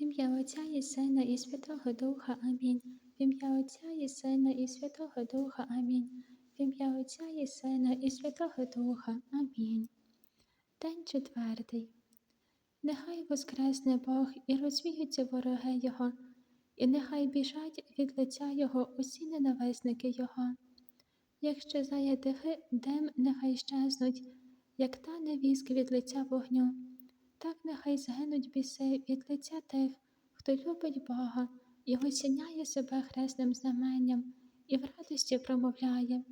В ім'я Отця і Сина, і Святого Духа. Амінь. В ім'я Отця і Сина, і Святого Духа. Амінь. В ім'я Отця і Сина, і Святого Духа. Амінь. День четвертий. Нехай воскресне Бог і розвіються вороги Його, і нехай біжать від лиця Його усі ненависники Його. Як щезає дим, нехай щезнуть, як тане віск від лиця вогню, так нехай згинуть біси від лиця тих, хто любить Бога і осіняє себе хресним знаменням і в радості промовляє.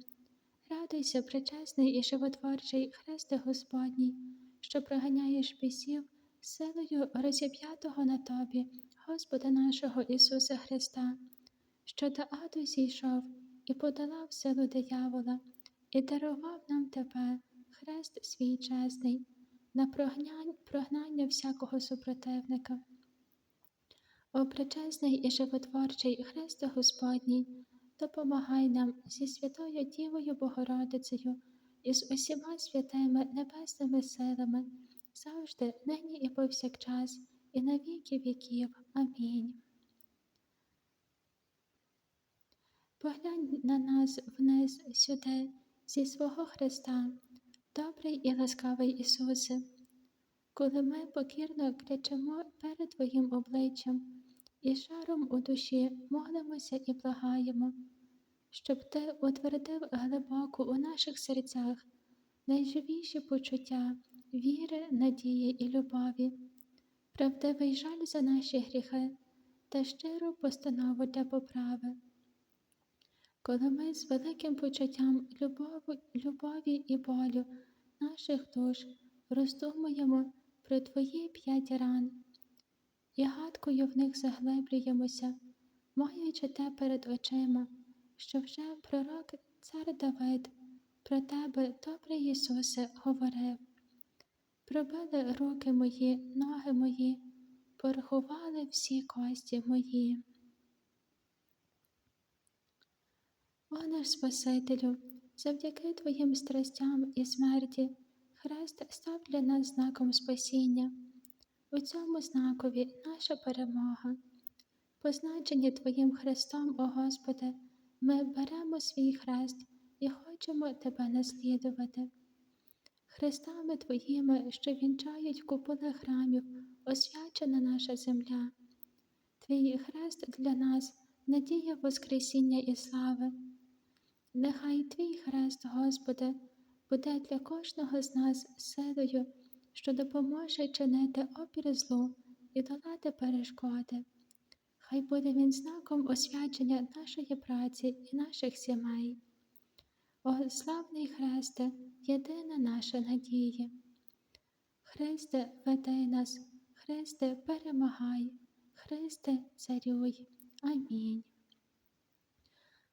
Радуйся, причесний і животворчий Христе Господній, що проганяєш бісів силою розіп'ятого на тобі, Господа нашого Ісуса Христа, що до аду зійшов і подолав силу диявола, і дарував нам тебе, хрест свій чесний, на прогнання всякого супротивника. О пречесний і животворчий Христе Господній, допомагай нам зі святою Дівою Богородицею і з усіма святими небесними силами, завжди, нині і повсякчас, і на віки віків. Амінь. Поглянь на нас вниз сюди, зі свого Христа, добрий і ласкавий Ісусе, коли ми покірно кричимо перед Твоїм обличчям і шаром у душі молимося і благаємо, щоб Ти утвердив глибоко у наших серцях найживіші почуття віри, надії і любові, правдивий жаль за наші гріхи та щиру постанову для поправи. Коли ми з великим почуттям любові, любові і болю наших душ роздумуємо про Твої п'ять ран і гадкою в них заглиблюємося, маючи те перед очима, що вже пророк цар Давид про тебе, добрий Ісусе, говорив. Пробили руки мої, ноги мої, порахували всі кості мої. О наш Спасителю, завдяки Твоїм страстям і смерті, Хрест став для нас знаком спасіння. У цьому знакові наша перемога. Позначені Твоїм Христом, о Господи, ми беремо свій хрест і хочемо Тебе наслідувати. Хрестами Твоїми, що вінчають куполи храмів, освячена наша земля. Твій хрест для нас надія Воскресіння і слави. Нехай Твій хрест, Господи, буде для кожного з нас силою, що допоможе чинити опір злу і долати перешкоди. Хай буде він знаком освячення нашої праці і наших сімей. О, славний Христе, єдина наша надія. Христе, веди нас, Христе, перемагай, Христе, царюй. Амінь.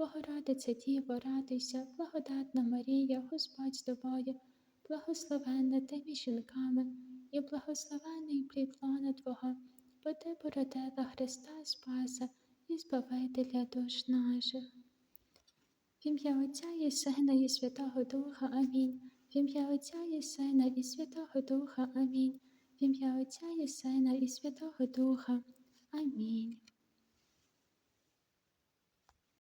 Богородице Діво, радуйся, благодатна Марія, Господь з тобою, благословенна ти між жінками, і благословений плід лона Твого, бо ти породила Христа Спаса і Збавителя душ наших. В ім'я Отця і Сина, і Святого Духа. Амінь. В ім'я Отця і Сина, і Святого Духа. Амінь. В ім'я Отця і Сина, і Святого Духа. Амінь.